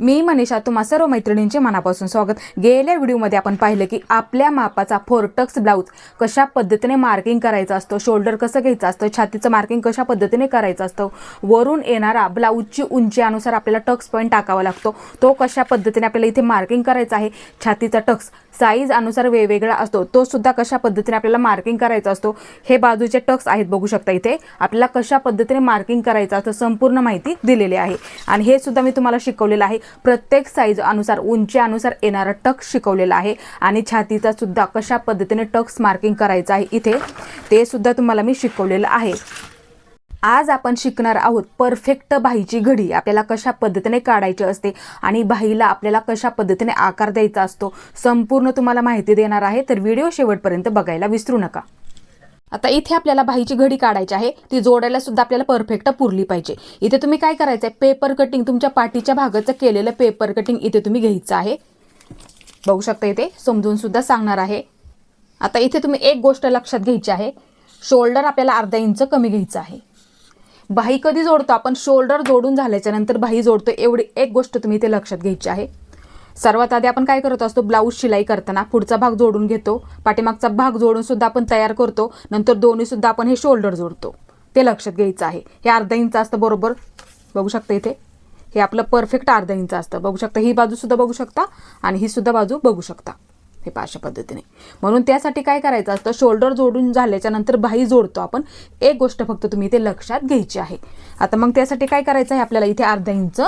मी मनीषा तुम्हा सर्व मैत्रिणींचे मनापासून स्वागत. गेल्या व्हिडिओमध्ये आपण पाहिलं की आपल्या मापाचा फोरटक्स ब्लाऊज कशा पद्धतीने मार्किंग करायचं असतं शोल्डर कसं घ्यायचं असतं छातीचं मार्किंग कशा पद्धतीने करायचं असतं वरून येणारा ब्लाऊजची उंचीनुसार आपल्याला टक्स पॉईंट टाकावा लागतो. तो कशा पद्धतीने आपल्याला इथे मार्किंग करायचा आहे छातीचा टक्स साईज अनुसार वेगवेगळा असतो तो सुद्धा कशा पद्धतीने आपल्याला मार्किंग करायचा असतो हे बाजूचे टक्स आहेत बघू शकता इथे. आपल्याला कशा पद्धतीने मार्किंग करायचं असतं संपूर्ण माहिती दिलेली आहे. आणि हे सुद्धा मी तुम्हाला शिकवलेलं आहे. प्रत्येक साईज अनुसार उंची अनुसार येणारा टक्स शिकवलेला आहे. आणि छातीचा सुद्धा कशा पद्धतीने टक्स मार्किंग करायचं आहे इथे ते सुद्धा तुम्हाला मी शिकवलेलं आहे. आज आपण शिकणार आहोत परफेक्ट बाहीची घडी. आपल्याला कशा पद्धतीने काढायची असते आणि बाहीला आपल्याला कशा पद्धतीने आकार द्यायचा असतो संपूर्ण तुम्हाला माहिती देणार आहे. तर व्हिडिओ शेवटपर्यंत बघायला विसरू नका. आता इथे आपल्याला भाईची घडी काढायची आहे. ती जोडायला सुद्धा आपल्याला परफेक्ट पुरली पाहिजे. इथे तुम्ही काय करायचं आहे पेपर कटिंग तुमच्या पाठीच्या भागाचं केलेलं पेपर कटिंग इथे तुम्ही घ्यायचं आहे. बघू शकता इथे समजून सुद्धा सांगणार आहे. आता इथे तुम्ही एक गोष्ट लक्षात घ्यायची आहे. शोल्डर आपल्याला अर्धा इंच कमी घ्यायचं आहे. बाही कधी जोडतो आपण? शोल्डर जोडून झाल्याच्यानंतर बाही जोडतो. एवढी एक गोष्ट तुम्ही इथे लक्षात घ्यायची आहे. सर्वात आधी आपण काय करत असतो ब्लाऊज शिलाई करताना पुढचा भाग जोडून घेतो पाठीमागचा भाग जोडून सुद्धा आपण तयार करतो नंतर दोन्ही सुद्धा आपण हे शोल्डर जोडतो. ते लक्षात घ्यायचं आहे. हे अर्धा इंच असतं बरोबर. बघू शकता इथे. हे आपलं परफेक्ट अर्धा इंच असतं. बघू शकता ही बाजू सुद्धा बघू शकता आणि ही सुद्धा बाजू बघू शकता. हे पहा अशा पद्धतीने. म्हणून त्यासाठी काय करायचं असतं शोल्डर जोडून झाल्याच्यानंतर बाही जोडतो आपण. एक गोष्ट फक्त तुम्ही इथे लक्षात घ्यायची आहे. आता मग त्यासाठी काय करायचं आहे आपल्याला इथे अर्धा इंच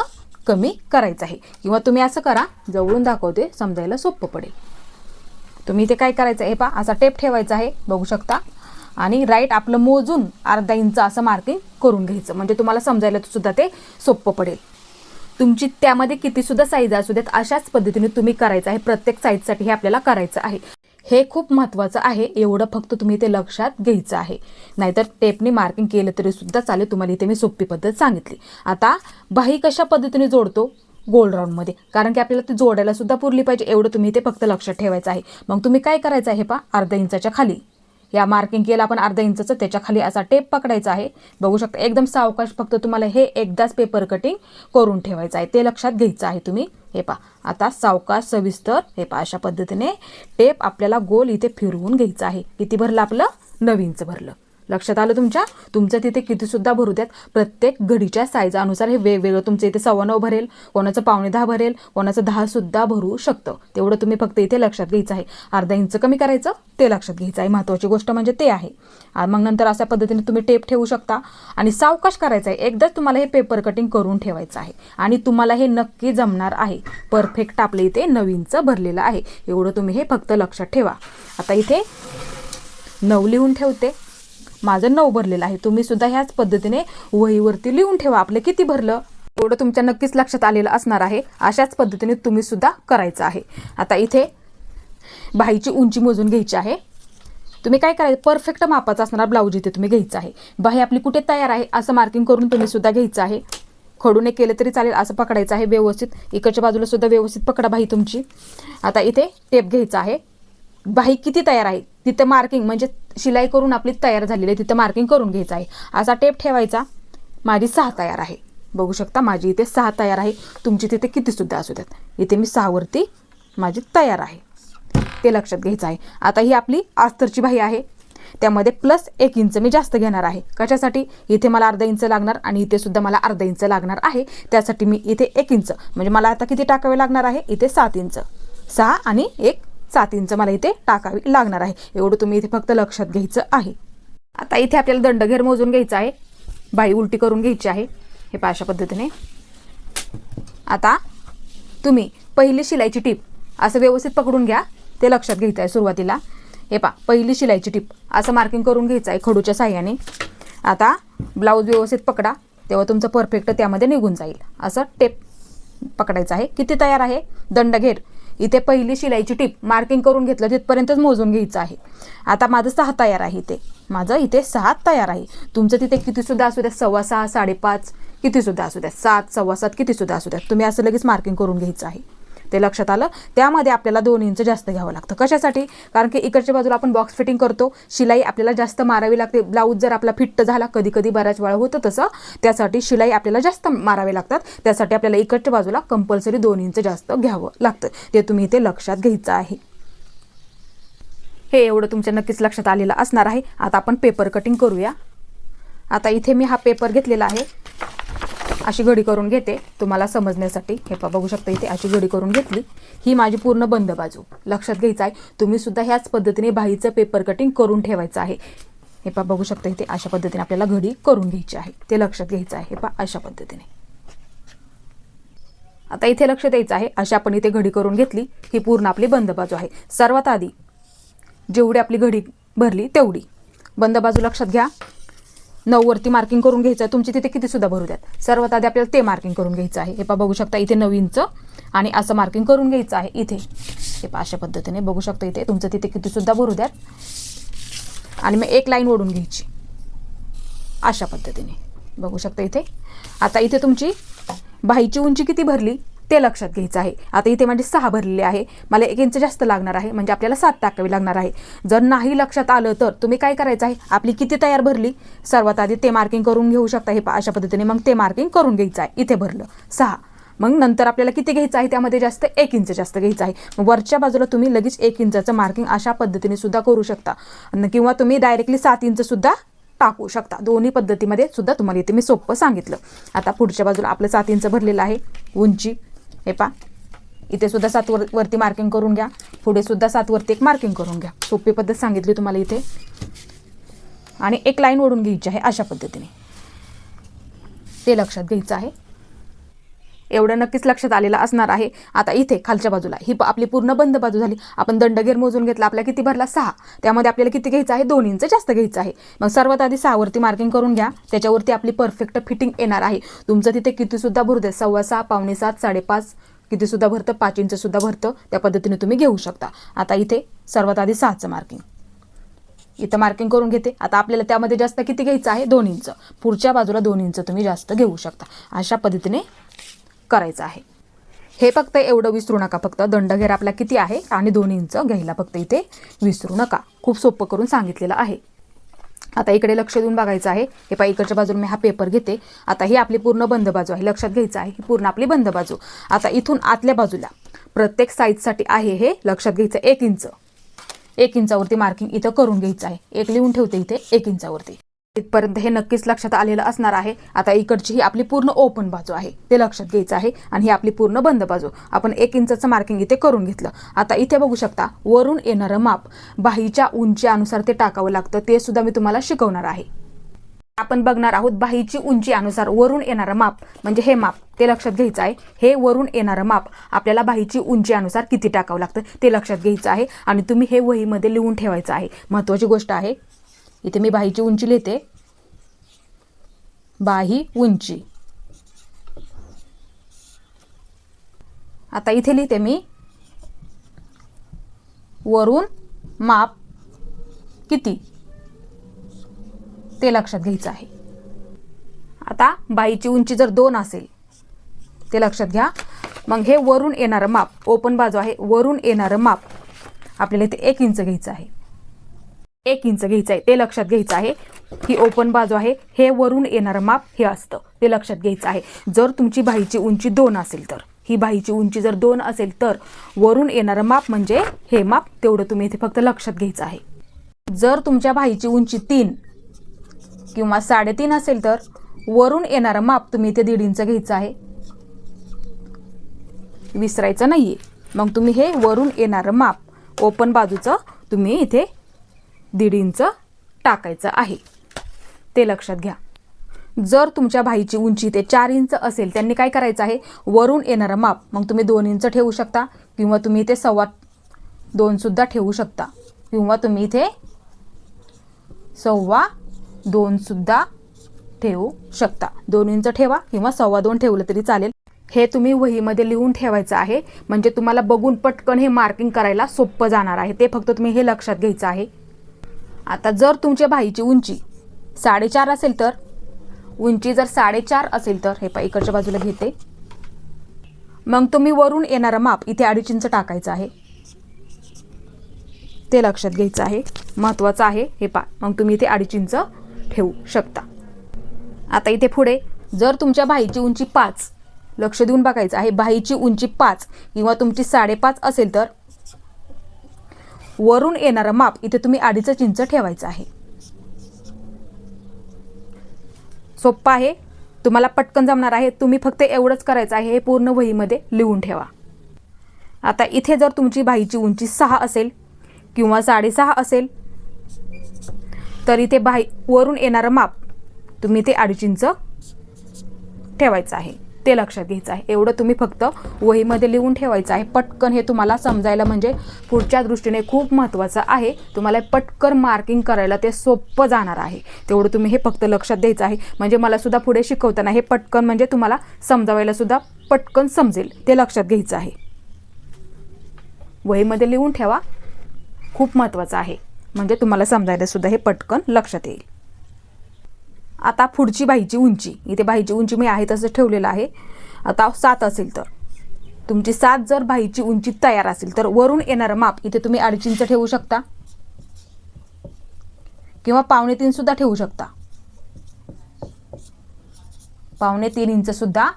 कमी करायचं आहे. किंवा तुम्ही असं करा जवळून दाखवते समजायला सोपं पडेल. तुम्ही इथे काय करायचं आहे पहा असा टेप ठेवायचा आहे बघू शकता. आणि राईट आपलं मोजून अर्धा इंच असं मार्किंग करून घ्यायचं. म्हणजे तुम्हाला समजायला सुद्धा ते सोपं पडेल. तुमची त्यामध्ये किती सुद्धा साईज असू देत अशाच पद्धतीने तुम्ही करायचं आहे प्रत्येक साईजसाठी हे आपल्याला करायचं आहे. हे खूप महत्त्वाचं आहे. एवढं फक्त तुम्ही ते लक्षात घ्यायचं आहे. नाहीतर टेपने मार्किंग केलं तरी सुद्धा चालेल. तुम्हाला इथे मी सोपी पद्धत सांगितली. आता बाही कशा पद्धतीने जोडतो? गोल राऊंडमध्ये कारण की आपल्याला ते जोडायला सुद्धा पुरली पाहिजे. एवढं तुम्ही ते फक्त लक्षात ठेवायचं आहे. मग तुम्ही काय करायचं आहे पा अर्धा इंचाच्या खाली. या मार्किंग केलं आपण अर्धा इंचाचं त्याच्याखाली असा टेप पकडायचा आहे. बघू शकता एकदम सावकाश फक्त तुम्हाला हे एकदाच पेपर कटिंग करून ठेवायचं आहे. ते लक्षात घ्यायचं आहे तुम्ही. हे पा आता सावकाश सविस्तर हे पा अशा पद्धतीने टेप आपल्याला गोल इथे फिरवून घ्यायचं आहे. किती भरलं आपलं? नवीनचं भरलं. लक्षात आलं तुमच्या? तुमचं तिथे किती सुद्धा भरू द्यात प्रत्येक घडीच्या साईजानुसार हे वेगवेगळं तुमचं इथे सव्वा नऊ भरेल कोणाचं पावणे दहा भरेल कोणाचं दहा सुद्धा भरू शकतं. तेवढं तुम्ही फक्त इथे लक्षात घ्यायचं आहे. अर्धा इंच कमी करायचं ते लक्षात घ्यायचं आहे. महत्त्वाची गोष्ट म्हणजे ते आहे. मग नंतर अशा पद्धतीने तुम्ही टेप ठेवू शकता. आणि सावकाश करायचं आहे. एकदाच तुम्हाला हे पेपर कटिंग करून ठेवायचं आहे. आणि तुम्हाला हे नक्की जमणार आहे. परफेक्ट आपले इथे नवीनचं भरलेलं आहे. एवढं तुम्ही हे फक्त लक्षात ठेवा. आता इथे नऊ लिहून ठेवते. माझं नऊ भरलेलं आहे. तुम्ही सुद्धा ह्याच पद्धतीने वहीवरती लिहून ठेवा. आपलं किती भरलं? एवढं तुमच्या नक्कीच लक्षात आलेलं असणार आहे. अशाच पद्धतीने तुम्ही सुद्धा करायचं आहे. आता इथे बाहीची उंची मोजून घ्यायची आहे. तुम्ही काय करायचं? परफेक्ट मापाचा असणारा ब्लाऊज इथे तुम्ही घ्यायचा आहे. बाही आपली कुठे तयार आहे? असं मार्किंग करून तुम्ही सुद्धा घ्यायचं आहे. खडूने केलं तरी चालेल असं पकडायचं आहे व्यवस्थित. इकडच्या बाजूला सुद्धा व्यवस्थित पकडा बाही तुमची. आता इथे टेप घ्यायचा आहे. बाई किती तयार आहे? तिथं मार्किंग म्हणजे शिलाई करून आपली तयार झालेली आहे तिथं मार्किंग करून घ्यायचं आहे. असा टेप ठेवायचा. माझी सहा तयार आहे. बघू शकता माझी इथे सहा तयार आहे. तुमची तिथे किती सुद्धा असू द्यात इथे मी सहावरती माझी तयार आहे. ते लक्षात घ्यायचं आहे. आता ही आपली आस्तरची बाही आहे. त्यामध्ये प्लस एक इंच मी जास्त घेणार आहे. कशासाठी? इथे मला अर्धा इंच लागणार आणि इथे सुद्धा मला अर्धा इंच लागणार आहे. त्यासाठी मी इथे एक इंच म्हणजे मला आता किती टाकावे लागणार आहे? इथे सात इंच सहा आणि एक सात इंच मला इथे टाकावी लागणार आहे. एवढं तुम्ही इथे फक्त लक्षात घ्यायचं आहे. आता इथे आपल्याला दंडघेर मोजून घ्यायचा आहे. बाई उलटी करून घ्यायची आहे. हे पाशा अशा पद्धतीने. आता तुम्ही पहिली शिलाईची टीप असं व्यवस्थित पकडून घ्या. ते लक्षात घ्यायचं आहे सुरुवातीला. हे पहा पहिली शिलाईची टीप. असं मार्किंग करून घ्यायचं आहे खडूच्या साह्याने. आता ब्लाऊज व्यवस्थित पकडा. तेव्हा तुमचं परफेक्ट त्यामध्ये निघून जाईल. असं टेप पकडायचं आहे. किती तयार आहे? दंडघेर. इथे पहिली शिलाईची टीप मार्किंग करून घेतलं तिथपर्यंतच मोजून घ्यायचं आहे. आता माझं सहा तयार आहे इथे. माझं इथे सहा तयार आहे. तुमचं तिथे कितीसुद्धा असू द्या सव्वा सहा साडेपाच किती सुद्धा असू द्या सात सव्वा सात किती सुद्धा असू द्या. तुम्ही असं लगेच मार्किंग करून घ्यायचं आहे. ते लक्षात आलं. त्यामध्ये आपल्याला दोन इंच जास्त घ्यावं लागतं. कशासाठी? कारण की इकडच्या बाजूला आपण बॉक्स फिटिंग करतो. शिलाई आपल्याला जास्त मारावी लागते. ब्लाऊज जर आपला फिट्ट झाला कधी कधी बऱ्याच वेळा होतं तसं त्यासाठी शिलाई आपल्याला जास्त मारावे लागतात. त्यासाठी आपल्याला इकडच्या बाजूला कंपल्सरी दोन इंच जास्त घ्यावं लागतं. ते तुम्ही इथे लक्षात घ्यायचं आहे. हे एवढं तुमच्या नक्कीच लक्षात आलेलं असणार आहे. आता आपण पेपर कटिंग करूया. आता इथे मी हा पेपर घेतलेला आहे. अशी घडी करून घेते. तुम्हाला समजण्यासाठी हे पा बघू शकता इथे अशी घडी करून घेतली. ही माझी पूर्ण बंद बाजू. लक्षात घ्यायचं आहे तुम्ही सुद्धा ह्याच पद्धतीने बाहीचं पेपर कटिंग करून ठेवायचं आहे. हे पा बघू शकता इथे अशा पद्धतीने आपल्याला घडी करून घ्यायची आहे. ते लक्षात घ्यायचं आहे हे पा अशा पद्धतीने. आता इथे लक्ष द्यायचं आहे अशी आपण इथे घडी करून घेतली. ही पूर्ण आपली बंद बाजू आहे. सर्वात आधी जेवढी आपली घडी भरली तेवढी. बंद बाजू लक्षात घ्या. नऊवरती मार्किंग करून घ्यायचं आहे. तुमची तिथे किती सुद्धा भरू द्यात. सर्वात आधी आपल्याला ते मार्किंग करून घ्यायचं आहे. हे पा बघू शकता इथे नवीनचं आणि असं मार्किंग करून घ्यायचं आहे इथे. हे पा अशा पद्धतीने बघू शकता इथे. तुमचं तिथे किती सुद्धा भरू द्यात. आणि मग एक लाईन ओढून घ्यायची. अशा पद्धतीने. बघू शकता इथे. आता इथे तुमची बाहीची उंची किती भरली? ते लक्षात घ्यायचं आहे. आता इथे माझे सहा भरलेले आहे. मला एक इंच जास्त लागणार आहे. म्हणजे आपल्याला सात टाकावी लागणार आहे. जर नाही लक्षात आलं तर तुम्ही काय करायचं आहे? आपली किती तयार भरली? सर्वात आधी ते मार्किंग करून घेऊ शकता. हे अशा पद्धतीने मग ते मार्किंग करून घ्यायचं आहे. इथे भरलं. सहा. मग नंतर आपल्याला किती घ्यायचं आहे? त्यामध्ये जास्त एक इंच जास्त घ्यायचं आहे. मग वरच्या बाजूला तुम्ही लगेच एक इंचाचं मार्किंग अशा पद्धतीने सुद्धा करू शकता. न- किंवा तुम्ही डायरेक्टली सात इंच सुद्धा टाकू शकता. दोन्ही पद्धतीमध्ये सुद्धा तुम्हाला इथे मी सोपं सांगितलं. आता पुढच्या बाजूला आपलं सात इंच भरलेलं आहे. उंची. हे पा इथे सुद्धा सात वर वरती मार्किंग करून घ्या. पुढे सुद्धा सात वरती एक मार्किंग करून घ्या. सोपी पद्धत सांगितली तुम्हाला इथे. आणि एक लाईन ओढून घ्यायची आहे अशा पद्धतीने. ते लक्षात घ्यायचं आहे. एवढं नक्कीच लक्षात आलेलं असणार आहे. आता इथे खालच्या बाजूला ही आपली पूर्ण बंद बाजू झाली. आपण दंडगेर मोजून घेतला आपल्या किती भरला? सहा. त्यामध्ये आपल्याला किती घ्यायचं आहे? दोन इंच जास्त घ्यायचं आहे. मग सर्वात आधी सहावरती मार्किंग करून घ्या. त्याच्यावरती आपली परफेक्ट फिटिंग येणार आहे. तुमचं तिथे किती सुद्धा भरू सव्वा सहा पावणे सात साडेपाच. किती सुद्धा भरतं? पाच इंच सुद्धा भरतं. त्या पद्धतीने तुम्ही घेऊ शकता. आता इथे सर्वात आधी सहाचं मार्किंग इथं मार्किंग करून घेते. आता आपल्याला त्यामध्ये जास्त किती घ्यायचं आहे? दोन इंच. पुढच्या बाजूला दोन इंच तुम्ही जास्त घेऊ शकता. अशा पद्धतीने करायचं आहे. हे फक्त एवढं विसरू नका. फक्त दंडघेर आपला किती आहे? आणि दोन इंच घ्यायला फक्त इथे विसरू नका. खूप सोपं करून सांगितलेलं आहे. आता इकडे लक्ष देऊन बघायचं आहे. हे पहा इकडच्या बाजूला मी हा पेपर घेते. आता ही आपली पूर्ण बंद बाजू आहे. लक्षात घ्यायचं आहे ही पूर्ण आपली बंद बाजू. आता इथून आतल्या बाजूला प्रत्येक साईजसाठी आहे हे लक्षात घ्यायचं. एक इंच. एक इंचावरती मार्किंग इथं करून घ्यायचं आहे. एक लिहून ठेवते इथे एक इंचावरती. इथपर्यंत हे नक्कीच लक्षात आलेलं असणार आहे. आता इकडची ही आपली पूर्ण ओपन बाजू आहे. ते लक्षात घ्यायचं आहे आणि ही आपली पूर्ण बंद बाजू. आपण एक इंचचं मार्किंग इथे करून घेतलं. आता इथे बघू शकता वरून येणारं माप बाहीच्या उंचीनुसार ते टाकावं लागतं. ते सुद्धा मी तुम्हाला शिकवणार आहे. आपण बघणार आहोत बाहीची उंची अनुसार वरून येणारं माप. म्हणजे हे माप ते लक्षात घ्यायचं आहे. हे वरून येणारं माप आपल्याला बाहीची उंची अनुसार किती टाकावं लागतं ते लक्षात घ्यायचं आहे. आणि तुम्ही हे वहीमध्ये लिहून ठेवायचं आहे. महत्त्वाची गोष्ट आहे इथे मी बाहीची उंची लिहिते. बाही उंची. आता इथे लिहिते मी. वरून माप किती? ते लक्षात घ्यायचं आहे. आता बाईची उंची जर दोन असेल ते लक्षात घ्या. मग हे वरून येणारं माप ओपन बाजू आहे वरून येणारं माप. आपल्याला इथे एक इंच घ्यायचं आहे. एक इंच घ्यायचं आहे. ते लक्षात घ्यायचं आहे. ही ओपन बाजू आहे. हे वरून येणारं माप हे असतं. ते लक्षात घ्यायचं आहे. जर तुमची भाईची उंची दोन असेल तर. ही भाईची उंची जर दोन असेल तर. वरून येणारं माप म्हणजे हे माप. तेवढं तुम्ही इथे फक्त लक्षात घ्यायचं आहे. जर तुमच्या भाईची उंची तीन किंवा साडेतीन असेल तर. वरून येणारं माप तुम्ही इथे दीड इंच घ्यायचं आहे. विसरायचं आहे मग तुम्ही हे वरून येणारं माप. ओपन बाजूचं तुम्ही इथे दीड इंच टाकायचं आहे. ते लक्षात घ्या. जर तुमच्या भाईची उंची ते चार इंच असेल त्यांनी काय करायचं आहे? वरून येणारं माप. मग तुम्ही दोन इंच ठेवू शकता किंवा तुम्ही इथे सव्वा दोनसुद्धा ठेवू शकता. किंवा तुम्ही इथे सव्वा दोनसुद्धा ठेवू शकता. दोन इंच ठेवा किंवा सव्वा दोन ठेवलं तरी चालेल. हे तुम्ही वहीमध्ये लिहून ठेवायचं आहे. म्हणजे तुम्हाला बघून पटकन हे मार्किंग करायला सोपं जाणार आहे. ते फक्त तुम्ही हे लक्षात घ्यायचं आहे. आता जर तुमच्या भाईची उंची साडेचार असेल तर उंची जर साडेचार असेल तर हे पा इकडच्या बाजूला घेते. मग तुम्ही वरून येणारं माप इथे अडीच इंच टाकायचं आहे. ते लक्षात घ्यायचं आहे. महत्त्वाचं आहे हे पा मग तुम्ही इथे अडीच इंच ठेवू शकता. आता इथे पुढे जर तुमच्या भाईची उंची पाच लक्ष देऊन बघायचं आहे भाईची उंची पाच किंवा तुमची साडेपाच असेल तर वरून येणारं माप इथे तुम्ही अडीचं चिंच ठेवायचं आहे. सोप्पा आहे. तुम्हाला पटकन जमणार आहे. तुम्ही फक्त एवढंच करायचं आहे. हे पूर्ण वहीमध्ये लिहून ठेवा. आता इथे जर तुमची बाईची उंची सहा असेल किंवा साडेसहा असेल तर इथे बाई वरून येणारं माप तुम्ही ते अडीच इंच ठेवायचं आहे. ते लक्षात घ्यायचं आहे. एवढं तुम्ही फक्त वहीमध्ये लिहून ठेवायचं आहे. पटकन हे तुम्हाला समजायला म्हणजे पुढच्या दृष्टीने खूप महत्त्वाचं आहे. तुम्हाला पटकन मार्किंग करायला ते सोपं जाणार आहे. तेवढं तुम्ही हे फक्त लक्षात द्यायचं आहे. म्हणजे मला सुद्धा पुढे शिकवताना हे पटकन म्हणजे तुम्हाला समजावायला सुद्धा पटकन समजेल. ते लक्षात घ्यायचं आहे. वहीमध्ये लिहून ठेवा. खूप महत्त्वाचं आहे. म्हणजे तुम्हाला समजायला सुद्धा हे पटकन लक्षात येईल. आता पुढची बाईची उंची. इथे बाईची उंची मी आहे तसं ठेवलेलं आहे. आता सात असेल तर. तुमची सात जर बाईची उंची तयार असेल तर वरून येणारं माप इथे तुम्ही अडीच ठेवू शकता. किंवा पावणे तीन सुद्धा ठेवू शकता. पावणे तीन इंच सुद्धा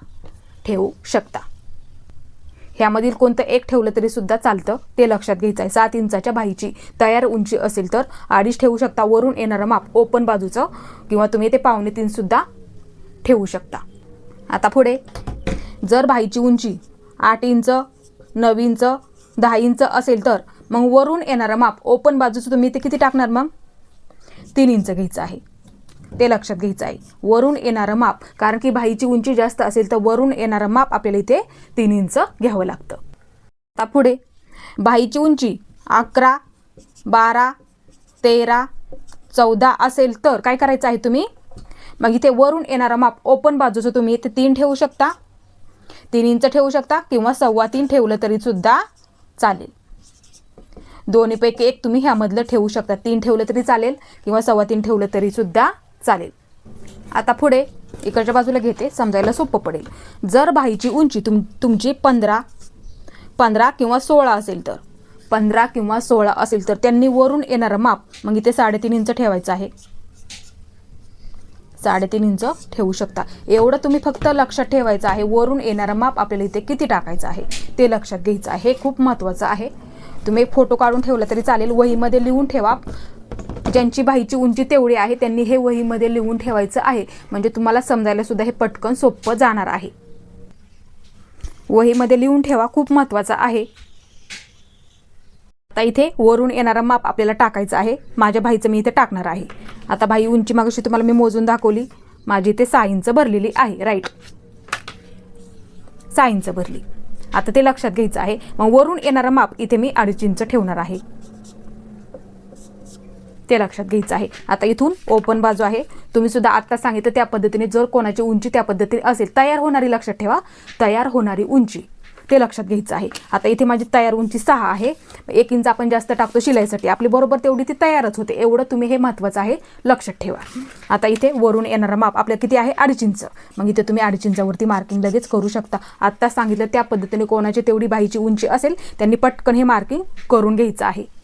ठेवू शकता. ह्यामधील कोणतं एक ठेवलं तरी सुद्धा चालतं ते लक्षात घ्यायचं आहे सात इंचाच्या भाईची तयार उंची असेल तर अडीच ठेवू शकता. वरून येणारं माप ओपन बाजूचं किंवा तुम्ही ते पावणे तीन सुद्धा ठेवू शकता. आता पुढे जर भाईची उंची आठ इंच नऊ इंच दहा इंच असेल तर मग वरून येणारं माप ओपन बाजूचं तुम्ही ते किती टाकणार मग? तीन इंच घ्यायचं आहे. ते लक्षात घ्यायचं आहे. वरून येणारं माप कारण की भाईची उंची जास्त असेल तर वरून येणारं माप आपल्याला इथे तीन इंच घ्यावं लागतं. आता पुढे. भाईची उंची अकरा बारा तेरा चौदा असेल तर काय करायचं आहे तुम्ही? मग इथे वरून येणारं माप ओपन बाजूचं तुम्ही इथे तीन ठेवू शकता. तीन इंच ठेवू शकता किंवा सव्वा तीन ठेवलं तरी सुद्धा चालेल. दोन्हीपैकी एक तुम्ही ह्यामधलं ठेवू शकता. तीन ठेवलं तरी चालेल किंवा सव्वा तीन ठेवलं तरी सुद्धा चालेल. आता पुढे इकडच्या बाजूला घेते समजायला सोपं पडेल. जर बाईची उंची तुम तुमची पंधरा पंधरा किंवा सोळा असेल तर पंधरा किंवा सोळा असेल तर त्यांनी वरून येणारं माप मग इथे साडेतीन इंच ठेवायचं आहे. साडेतीन इंच ठेवू शकता. एवढं तुम्ही फक्त लक्षात ठेवायचं आहे वरून येणारं माप आपल्याला इथे किती टाकायचं आहे ते लक्षात घ्यायचं आहे हे खूप महत्त्वाचं आहे. तुम्ही एक फोटो काढून ठेवला तरी चालेल वहीमध्ये लिहून ठेवा. ज्यांची बाईची उंची तेवढी आहे त्यांनी हे वहीमध्ये लिहून ठेवायचं आहे. म्हणजे तुम्हाला समजायला सुद्धा हे पटकन सोपं जाणार आहे. वहीमध्ये लिहून ठेवा खूप महत्त्वाचा आहे. आता इथे वरून येणारा माप आपल्याला टाकायचं आहे. माझ्या भाईचं मी इथे टाकणार आहे. आता भाई उंची मागाशी तुम्हाला मी मोजून दाखवली. माझी इथे सहा इंच भरलेली आहे राईट सहा इंच भरली. आता ते लक्षात घ्यायचं आहे. मग वरून येणारा माप इथे मी अडीच इंच ठेवणार आहे. ते लक्षात घ्यायचं आहे. आता इथून ओपन बाजू आहे. तुम्ही सुद्धा आत्ता सांगितलं त्या पद्धतीने जर कोणाची उंची त्या पद्धतीने असेल तयार होणारी लक्षात ठेवा. तयार होणारी उंची. ते लक्षात घ्यायचं आहे. आता इथे माझी तयार उंची सहा आहे. एक इंच आपण जास्त टाकतो शिलाईसाठी. आपली बरोबर तेवढी ती तयारच होते. एवढं तुम्ही हे महत्त्वाचं आहे. लक्षात ठेवा. आता इथे वरून येणारा माप आपल्या किती आहे? अडीच इंच. मग इथे तुम्ही अडीच इंचावरती मार्किंग लगेच करू शकता. आत्ता सांगितलं त्या पद्धतीने कोणाची तेवढी बाईची उंची असेल त्यांनी पटकन हे मार्किंग करून घ्यायचं आहे.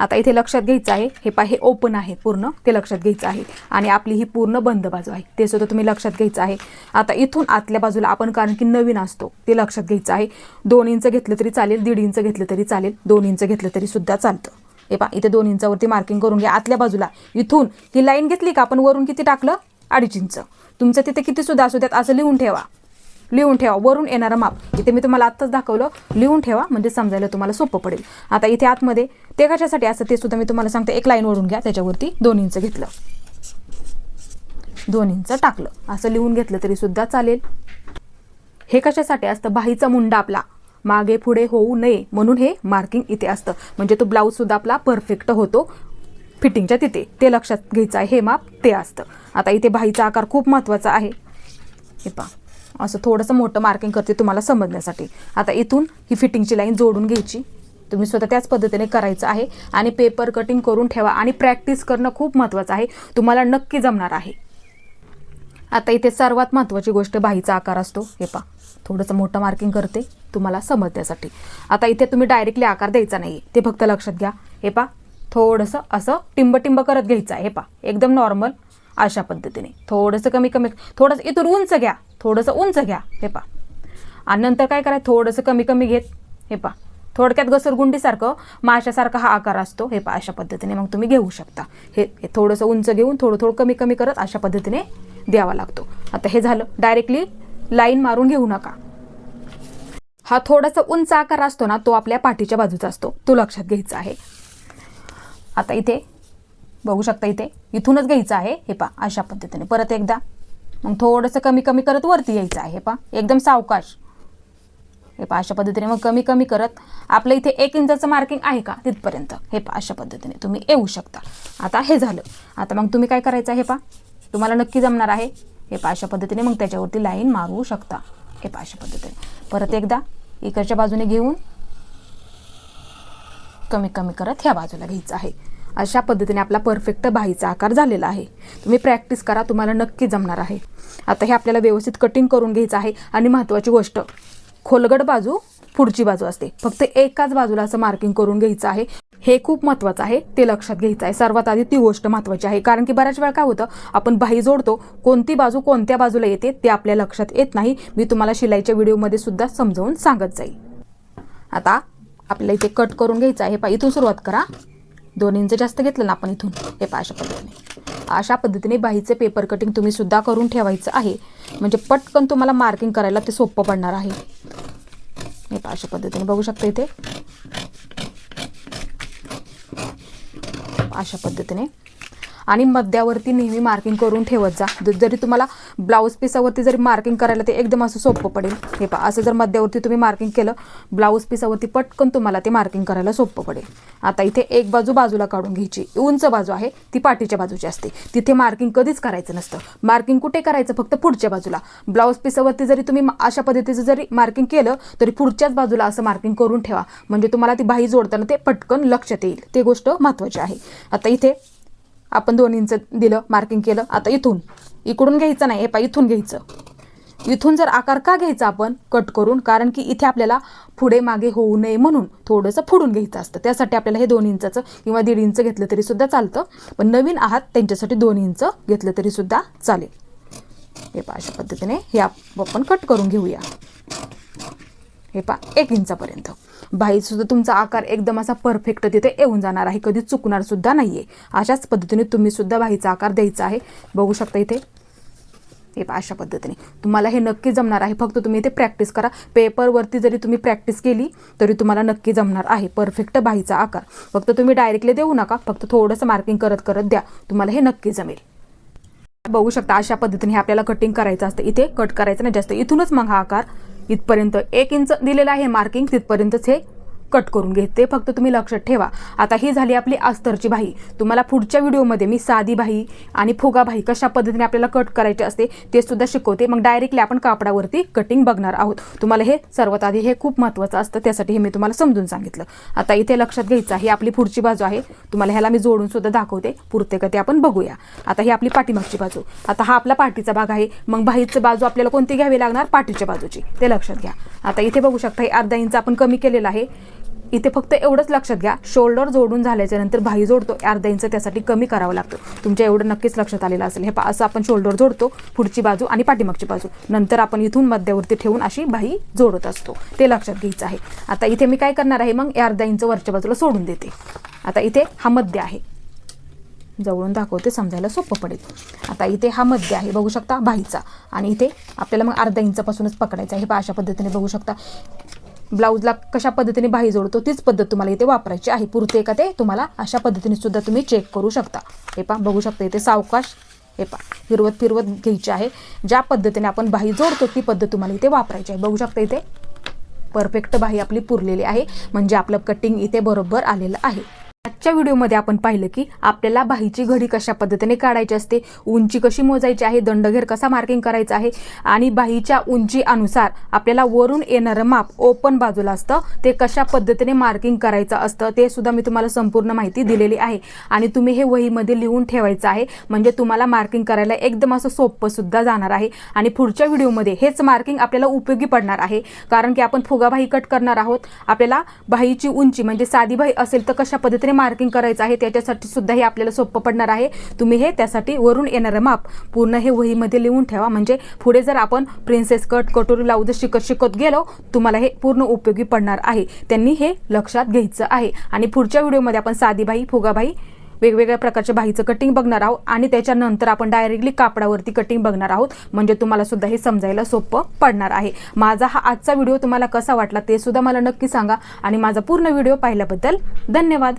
आता इथे लक्षात घ्यायचं आहे. हे पाय हे ओपन आहे पूर्ण. ते लक्षात घ्यायचं आहे. आणि आपली ही पूर्ण बंद बाजू आहे. ते सुद्धा तुम्ही लक्षात घ्यायचं आहे. आता इथून आतल्या बाजूला आपण कारण की नवीन असतो ते लक्षात घ्यायचं आहे. दोन इंच घेतलं तरी चालेल दीड इंच घेतलं तरी चालेल दोन इंच घेतलं तरी सुद्धा चालतं. हे पा इथे दोन इंचावरती मार्किंग करून घ्या. आतल्या बाजूला इथून ही लाईन घेतली का आपण वरून किती टाकलं? अडीच इंच. तुमचं तिथे किती सुद्धा असू द्यात असं लिहून ठेवा. लिहून ठेवा वरून येणारं माप. इथे मी तुम्हाला आत्ताच दाखवलं लिहून ठेवा म्हणजे समजायला तुम्हाला सोपं पडेल. आता इथे आतमध्ये ते कशासाठी असतं ते सुद्धा मी तुम्हाला सांगते. एक लाईन ओढून घ्या त्याच्यावरती दोन इंच घेतलं. दोन इंच टाकलं. असं लिहून घेतलं तरी सुद्धा चालेल. हे कशासाठी असतं? बाहीचा मुंडा आपला. मागे पुढे होऊ नये म्हणून हे मार्किंग इथे असतं. म्हणजे तो ब्लाऊज सुद्धा आपला परफेक्ट होतो. फिटिंगच्या तिथे. ते लक्षात घ्यायचं आहे हे माप ते असतं. आता इथे बाहीचा आकार खूप महत्त्वाचा आहे. हे पहा. असं थोडंसं मोठं मार्किंग करते तुम्हाला समजण्यासाठी. आता इथून ही फिटिंगची लाईन जोडून घ्यायची. तुम्ही स्वतः त्याच पद्धतीने करायचं आहे. आणि पेपर कटिंग करून ठेवा. आणि प्रॅक्टिस करणं खूप महत्त्वाचं आहे. तुम्हाला नक्की जमणार आहे. आता इथे सर्वात महत्त्वाची गोष्ट बाहीचा आकार असतो. हे पा थोडंसं मोठं मार्किंग करते तुम्हाला समजण्यासाठी. आता इथे तुम्ही डायरेक्टली आकार द्यायचा नाही ते फक्त लक्षात घ्या. हे पा थोडंसं असं टिंब टिंब करत घ्यायचं आहे. हे पा एकदम नॉर्मल अशा पद्धतीने. थोडंसं कमी कमी थोडंसं इथून उंच घ्या थोडंसं उंच घ्या हे पा आणि नंतर काय करायचं? थोडंसं कमी कमी घेत हे पा थोडक्यात घसरगुंडीसारखं माशासारखा हा आकार असतो हे पा अशा पद्धतीने मग तुम्ही घेऊ शकता. हे हे थोडंसं उंच घेऊन थोडं थोडं कमी कमी करत अशा पद्धतीने द्यावा लागतो. आता हे झालं. डायरेक्टली लाईन मारून घेऊ नका. हा थोडासा उंच आकार असतो ना तो आपल्या पाठीच्या बाजूचा असतो. तो लक्षात घ्यायचा आहे. आता इथे बघू शकता इथे. इथूनच घ्यायचं आहे. हे पा अशा पद्धतीने. परत एकदा. मग थोडंसं कमी कमी करत वरती यायचं आहे. हे पा एकदम सावकाश. हे पा अशा पद्धतीने मग कमी कमी करत. आपलं इथे एक इंचाचं मार्किंग आहे का? तिथपर्यंत. हे पा अशा पद्धतीने तुम्ही येऊ शकता. आता हे झालं. आता मग तुम्ही काय करायचं आहे? हे पा तुम्हाला नक्की जमणार आहे. हे पा अशा पद्धतीने मग त्याच्यावरती लाईन मारू शकता. हे पा अशा पद्धतीने. परत एकदा इकडच्या बाजूने घेऊन कमी कमी करत ह्या बाजूला घ्यायचं आहे. अशा पद्धतीने आपला परफेक्ट बाहीचा आकार झालेला आहे. तुम्ही प्रॅक्टिस करा तुम्हाला नक्की जमणार आहे. आता हे आपल्याला व्यवस्थित कटिंग करून घ्यायचं आहे. आणि महत्त्वाची गोष्ट खोलगड बाजू पुढची बाजू असते. फक्त एकाच बाजूला असं मार्किंग करून घ्यायचं आहे. हे खूप महत्त्वाचं आहे. ते लक्षात घ्यायचं आहे. सर्वात आधी ती गोष्ट महत्त्वाची आहे. कारण की बऱ्याच वेळा काय होतं आपण बाही जोडतो कोणती बाजू कोणत्या बाजूला येते ते आपल्या लक्षात येत नाही. मी तुम्हाला शिलाईच्या व्हिडिओमध्ये सुद्धा समजावून सांगत जाईल. आता आपल्याला इथे कट करून घ्यायचं आहे. पा इथून सुरुवात करा. दोन इंच जास्त घेतलं ना आपण इथून. हे पा अशा पद्धतीने. अशा पद्धतीने बाईचे पेपर कटिंग तुम्ही सुद्धा करून ठेवायचं आहे. म्हणजे पटकन तुम्हाला मार्किंग करायला ते सोपं पडणार आहे. हे पा अशा पद्धतीने बघू शकता इथे. अशा पद्धतीने. आणि मध्यावरती नेहमी मार्किंग करून ठेवत जा. जरी तुम्हाला ब्लाऊज पिसावरती जरी मार्किंग करायला ते एकदम असं सोपं पडेल. हे पहा असं जर मध्यावरती तुम्ही मार्किंग केलं ब्लाऊज पिसावरती पटकन तुम्हाला ते मार्किंग करायला सोपं पडेल. आता इथे एक बाजू बाजूला काढून घ्यायची. उंच बाजू आहे ती पाठीच्या बाजूची असते. तिथे मार्किंग कधीच करायचं नसतं. मार्किंग कुठे करायचं? फक्त पुढच्या बाजूला. ब्लाऊज पिसावरती जरी तुम्ही अशा पद्धतीचं जरी मार्किंग केलं तरी पुढच्याच बाजूला असं मार्किंग करून ठेवा. म्हणजे तुम्हाला ती बाही जोडताना ते पटकन लक्षात येईल. ते गोष्ट महत्त्वाची आहे. आता इथे आपण दोन इंच दिलं मार्किंग केलं. आता इथून. इकडून घ्यायचं नाही हे पा इथून घ्यायचं. इथून जर आकार का घ्यायचा आपण कट करून कारण की इथे आपल्याला पुढे मागे होऊ नये म्हणून थोडंसं फुडून घ्यायचं असतं. त्यासाठी आपल्याला हे दोन इंचाचं किंवा दीड इंच घेतलं तरी सुद्धा चालतं. पण नवीन आहात त्यांच्यासाठी दोन इंच घेतलं तरी सुद्धा चालेल. हे पा अशा पद्धतीने हे आपण कट करून घेऊया. हे पा एक इंचापर्यंत. बाहीत सुद्धा तुमचा आकार एकदम असा परफेक्ट तिथे येऊन जाणार आहे. कधी चुकणार सुद्धा नाहीये. अशाच पद्धतीने तुम्ही सुद्धा बाहीचा आकार द्यायचा आहे. बघू शकता इथे. हे अशा पद्धतीने. तुम्हाला हे नक्की जमणार आहे. फक्त तुम्ही इथे प्रॅक्टिस करा. पेपरवरती जरी तुम्ही प्रॅक्टिस केली तरी तुम्हाला नक्की जमणार आहे. परफेक्ट बाहीचा आकार. फक्त तुम्ही डायरेक्टली देऊ नका. फक्त थोडंसं मार्किंग करत करत द्या. तुम्हाला हे नक्की जमेल. बघू शकता अशा पद्धतीने हे आपल्याला कटिंग करायचं असतं. इथे कट करायचं नाही. जास्त इथूनच मग हा आकार इथपर्यंत एक इंच दिलेलं आहे मार्किंग तिथपर्यंतच हे कट करून घेते. फक्त तुम्ही लक्षात ठेवा. आता ही झाली आपली अस्तरची बाही. तुम्हाला पुढच्या व्हिडिओमध्ये मी साधी बाही आणि फुगा बाही कशा पद्धतीने आपल्याला कट करायचे असते ते सुद्धा शिकवते. मग डायरेक्टली आपण कापडावरती कटिंग बघणार आहोत. तुम्हाला हे सर्वात आधी हे खूप महत्त्वाचं असतं. त्यासाठी हे मी तुम्हाला समजून सांगितलं. आता इथे लक्षात घ्यायचं आहे ही आपली पुढची बाजू आहे. तुम्हाला ह्याला मी जोडून सुद्धा दाखवते. पुरते का ते आपण बघूया. आता ही आपली पाठीमागची बाजू. आता हा आपला पाठीचा भाग आहे. मग बाहीची बाजू आपल्याला कोणती घ्यावी लागणार? पाठीच्या बाजूची. ते लक्षात घ्या. आता इथे बघू शकता हे अर्धा इंच आपण कमी केलेलं आहे. इथे फक्त एवढंच लक्षात घ्या शोल्डर जोडून झाल्याच्यानंतर भाई जोडतो अर्धा इंच त्यासाठी कमी करावं लागतं. तुमच्या एवढं नक्कीच लक्षात आलेलं असेल. हे पा असं आपण शोल्डर जोडतो पुढची बाजू आणि पाठीमागची बाजू. नंतर आपण इथून मध्यावरती ठेवून अशी भाई जोडत असतो. ते लक्षात घ्यायचं आहे. आता इथे मी काय करणार आहे मग? अर्धा इंच वरच्या बाजूला सोडून देते. आता इथे हा मध्य आहे. जवळून दाखवते समजायला सोपं पडेल. आता इथे हा मध्य आहे बघू शकता भाईचा. आणि इथे आपल्याला मग अर्धा इंचापासूनच पकडायचा आहे. हे अशा पद्धतीने बघू शकता. ब्लाऊजला कशा पद्धतीने बाही जोडतो तीच पद्धत तुम्हाला इथे वापरायची आहे. पुरते का ते तुम्हाला अशा पद्धतीने सुद्धा तुम्ही चेक करू शकता. हे पा बघू शकता इथे सावकाश हे पा फिरवत फिरवत घ्यायची आहे. ज्या पद्धतीने आपण बाही जोडतो ती पद्धत तुम्हाला इथे वापरायची आहे. बघू शकता इथे परफेक्ट बाही आपली पुरलेली आहे. म्हणजे आपलं कटिंग इथे बरोबर आलेलं आहे. मागच्या व्हिडिओमध्ये आपण पाहिलं की आपल्याला बाहीची घडी कशा पद्धतीने काढायची असते उंची कशी मोजायची आहे दंडघेर कसा मार्किंग करायचा आहे आणि बाहीच्या उंची अनुसार आपल्याला वरून येणारं माप ओपन बाजूला असतं ते कशा पद्धतीने मार्किंग करायचं असतं ते सुद्धा मी तुम्हाला संपूर्ण माहिती दिलेली आहे. आणि तुम्ही हे वहीमध्ये लिहून ठेवायचं आहे म्हणजे तुम्हाला मार्किंग करायला एकदम असं सोपं सुद्धा जाणार आहे. आणि पुढच्या व्हिडिओमध्ये हेच मार्किंग आपल्याला उपयोगी पडणार आहे कारण की आपण फुगाबाही कट करणार आहोत. आपल्याला बाहीची उंची म्हणजे साधी बाही असेल तर कशा पद्धतीने मार्किंग करायचं आहे त्याच्यासाठी सुद्धा हे आपल्याला सोपं पडणार आहे. तुम्ही हे त्यासाठी वरून येणारं माप पूर्ण हे वहीमध्ये लिहून ठेवा. म्हणजे पुढे जर आपण प्रिन्सेस कट कटोरी जर शिकत शिकत गेलो तुम्हाला हे पूर्ण उपयोगी पडणार आहे. त्यांनी हे लक्षात घ्यायचं आहे. आणि पुढच्या व्हिडिओमध्ये आपण साधी बाही वेगवेगळ्या प्रकारच्या बाहीचं कटिंग बघणार आहोत. आणि त्याच्यानंतर आपण डायरेक्टली कापडावरती कटिंग बघणार आहोत. म्हणजे तुम्हाला सुद्धा हे समजायला सोपं पडणार आहे. माझा हा आजचा व्हिडिओ तुम्हाला कसा वाटला ते सुद्धा मला नक्की सांगा. आणि माझा पूर्ण व्हिडिओ पाहिल्याबद्दल धन्यवाद.